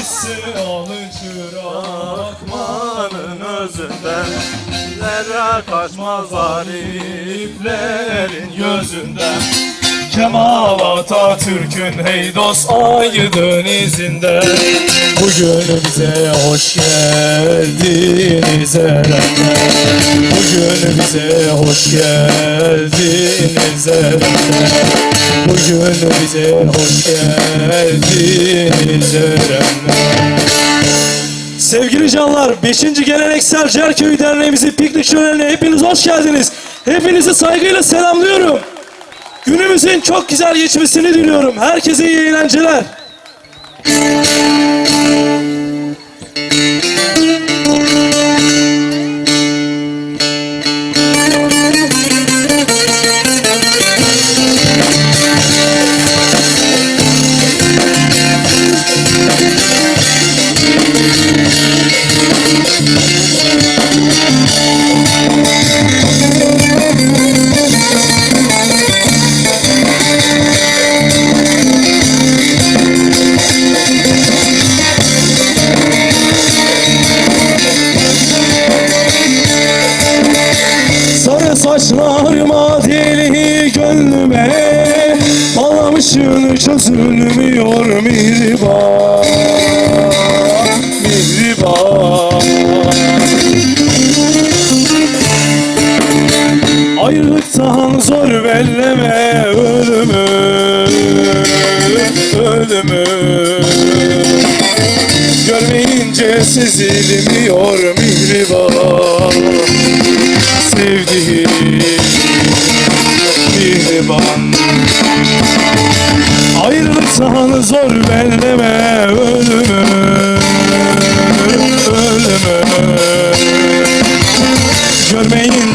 İsyanı çırakmanın özünden Zerre kaçmaz Ariflerin gözünden. Kemal Atatürk'ün hey dost aydın izinde. Bugün bize hoş geldiniz erenler Bugün bize hoş geldiniz erenler Bugün bize hoş geldiniz Sevgili canlar, 5. Geleneksel Cerköy Derneğimizin piknik şölenine hepiniz hoş geldiniz. Hepinizi saygıyla selamlıyorum. Günümüzün çok güzel geçmesini diliyorum. Herkese iyi eğlenceler. Sarı saçlarıma deli gönlüme Ağlamışın çözülmüyor mihriban Mihriban Ayrılıktan zor belleme ölümü Ölümü. Görmeyince sezilmiyor mihriban Sevdiğim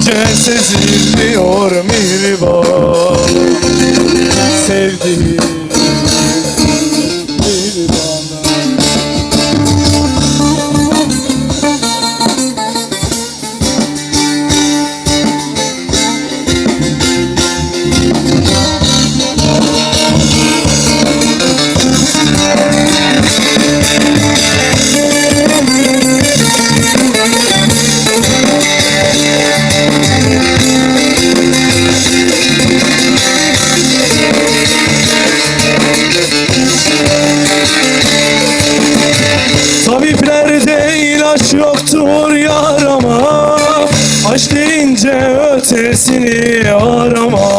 Görmeyince seziliyor mihriban. Sevdiğim yoktur yarama Aşk deyince ötesini arama.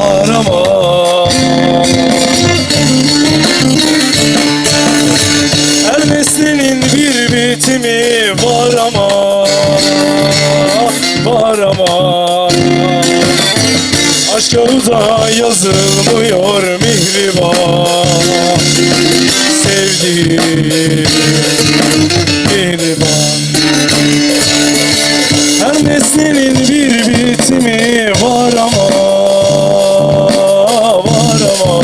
Arama. Her mesleğin bir bitimi var ama Var ama. Aşk kağıda yazılmıyor mihriban Sevdiğim Her mesleğin bir bitimi var ama Var ama.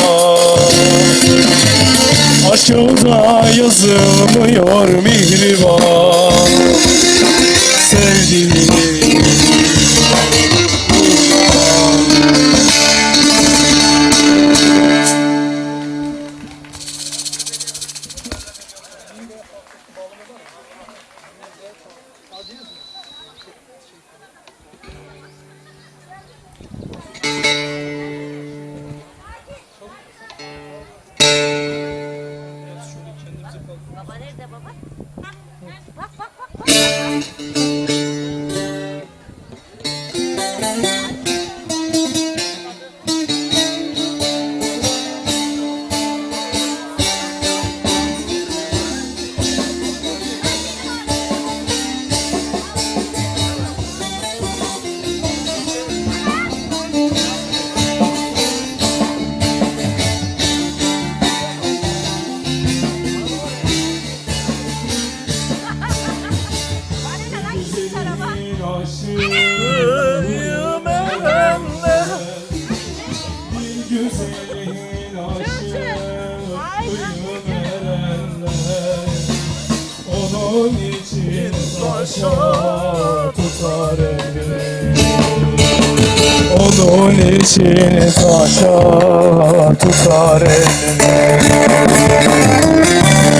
Aşk kağıda yazılmıyor mihriban. Sevdiğim nerede Onun için taşa tutar elime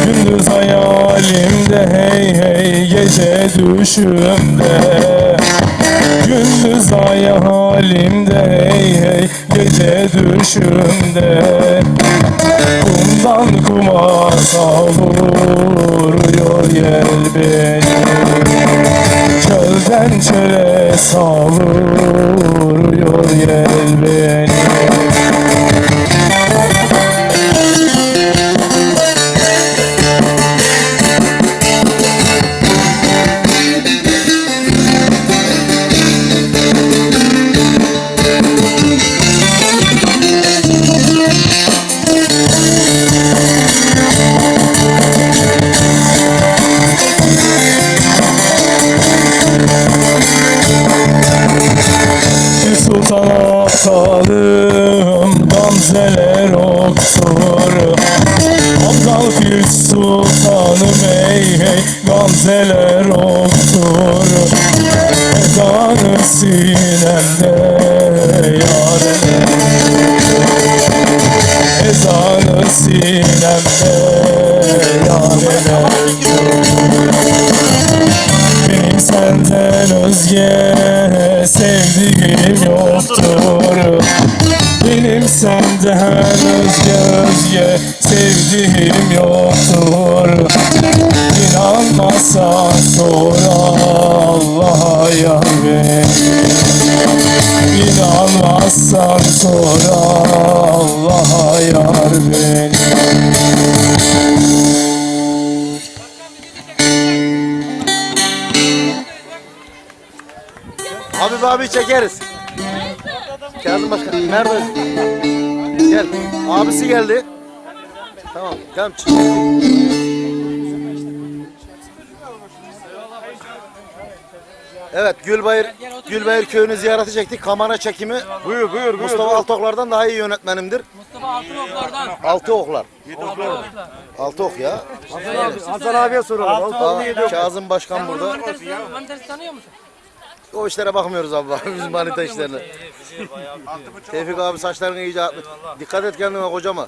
Gündüz hayalimde hey hey gece düşümde. Gündüz hayalimde hey hey gece düşümde. Kumdan kuma savuruyor yel beni. Çölden çöle savuruyor aptalım Gamzeler oktur Aptal fil sultanım ey hey Gamzeler oktur Ezanı sinemde yarene Ezanı sinemde yarene sevdiğim yoktur İnanmazsan sor Allah'a yar beni İnanmazsan sor Allah'a yar beni Habib abi çekeriz. Kazım Başkan nerede? Gel. Abisi geldi. Tamam. Tamam çık. Evet Gülbayır Gülbayır köyünü ziyaret edecektik. Kamera çekimi. Buyur buyur buyur. Mustafa Altoklar'dan daha iyi yönetmenimdir. Mustafa Altınoklar'dan. Altı oklar. Altı ok ya. Hasan abiye soralım. Aa, Kazım Başkan burada. Mantarı tanıyor musun? O işlere bakmıyoruz abi. Biz manita işlerine. Tevfik abi saçlarını iyice atmış. Dikkat et kendine kocama.